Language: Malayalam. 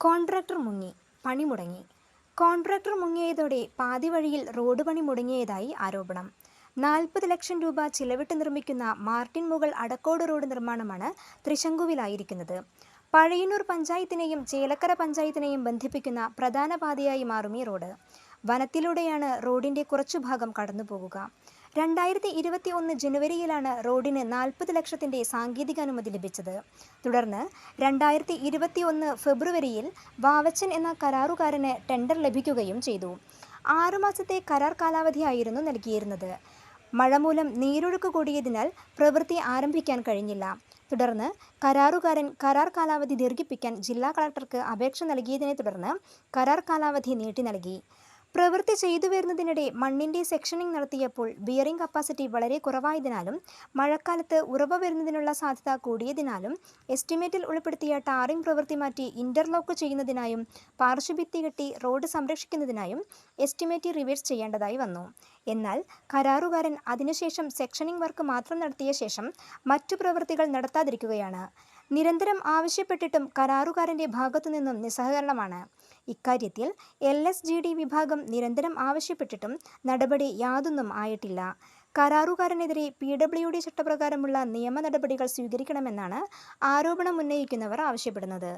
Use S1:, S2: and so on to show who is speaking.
S1: കോൺട്രാക്ടർ മുങ്ങി പണി മുടങ്ങി. കോൺട്രാക്ടർ മുങ്ങിയതോടെ പാതി വഴിയിൽ റോഡ് പണി മുടങ്ങിയതായി ആരോപണം. നാൽപ്പത് ലക്ഷം രൂപ ചിലവിട്ട് നിർമ്മിക്കുന്ന മാർട്ടിൻ മുകൾ അടക്കോട് റോഡ് നിർമ്മാണമാണ് തൃശങ്കുവിലായിരിക്കുന്നത്. പഴയന്നൂർ പഞ്ചായത്തിനെയും ചേലക്കര പഞ്ചായത്തിനെയും ബന്ധിപ്പിക്കുന്ന പ്രധാന പാതയായി മാറും ഈ റോഡ്. വനത്തിലൂടെയാണ് റോഡിന്റെ കുറച്ചു ഭാഗം കടന്നുപോകുക. രണ്ടായിരത്തി ഇരുപത്തി ഒന്ന് ജനുവരിയിലാണ് റോഡിന് നാൽപ്പത് ലക്ഷത്തിന്റെ സാങ്കേതിക അനുമതി ലഭിച്ചത്. തുടർന്ന് രണ്ടായിരത്തി ഇരുപത്തി ഒന്ന് ഫെബ്രുവരിയിൽ വാവച്ചൻ എന്ന കരാറുകാരന് ടെൻഡർ ലഭിക്കുകയും ചെയ്തു. ആറുമാസത്തെ കരാർ കാലാവധിയായിരുന്നു നൽകിയിരുന്നത്. മഴ മൂലം നീരൊഴുക്ക് കൂടിയതിനാൽ പ്രവൃത്തി ആരംഭിക്കാൻ കഴിഞ്ഞില്ല. തുടർന്ന് കരാറുകാരൻ കരാർ കാലാവധി ദീർഘിപ്പിക്കാൻ ജില്ലാ കളക്ടർക്ക് അപേക്ഷ നൽകിയതിനെ തുടർന്ന് കരാർ കാലാവധി നീട്ടി നൽകി. പ്രവൃത്തി ചെയ്തു വരുന്നതിനിടെ മണ്ണിന്റെ സെക്ഷനിങ് നടത്തിയപ്പോൾ ബിയറിംഗ് കപ്പാസിറ്റി വളരെ കുറവായതിനാലും മഴക്കാലത്ത് ഉറവ വരുന്നതിനുള്ള സാധ്യത കൂടിയതിനാലും എസ്റ്റിമേറ്റിൽ ഉൾപ്പെടുത്തിയ ടാറിംഗ് പ്രവൃത്തി മാറ്റി ഇന്റർലോക്ക് ചെയ്യുന്നതിനായും പാർശ്വഭിത്തി കെട്ടി റോഡ് സംരക്ഷിക്കുന്നതിനായും എസ്റ്റിമേറ്റ് റിവേഴ്സ് ചെയ്യേണ്ടതായി വന്നു. എന്നാൽ കരാറുകാരൻ അതിനുശേഷം സെക്ഷനിങ് വർക്ക് മാത്രം നടത്തിയ ശേഷം മറ്റു പ്രവൃത്തികൾ നടത്താതിരിക്കുകയാണ്. നിരന്തരം ആവശ്യപ്പെട്ടിട്ടും കരാറുകാരന്റെ ഭാഗത്തുനിന്നും നിസ്സഹകരണമാണ്. ഇക്കാര്യത്തിൽ എൽ എസ് ജി ഡി വിഭാഗം നിരന്തരം ആവശ്യപ്പെട്ടിട്ടും നടപടി യാതൊന്നും ആയിട്ടില്ല. കരാറുകാരനെതിരെ പി ഡബ്ല്യു ഡി ചട്ടപ്രകാരമുള്ള നിയമ നടപടികൾ സ്വീകരിക്കണമെന്നാണ് ആരോപണം ഉന്നയിക്കുന്നവർ ആവശ്യപ്പെടുന്നത്.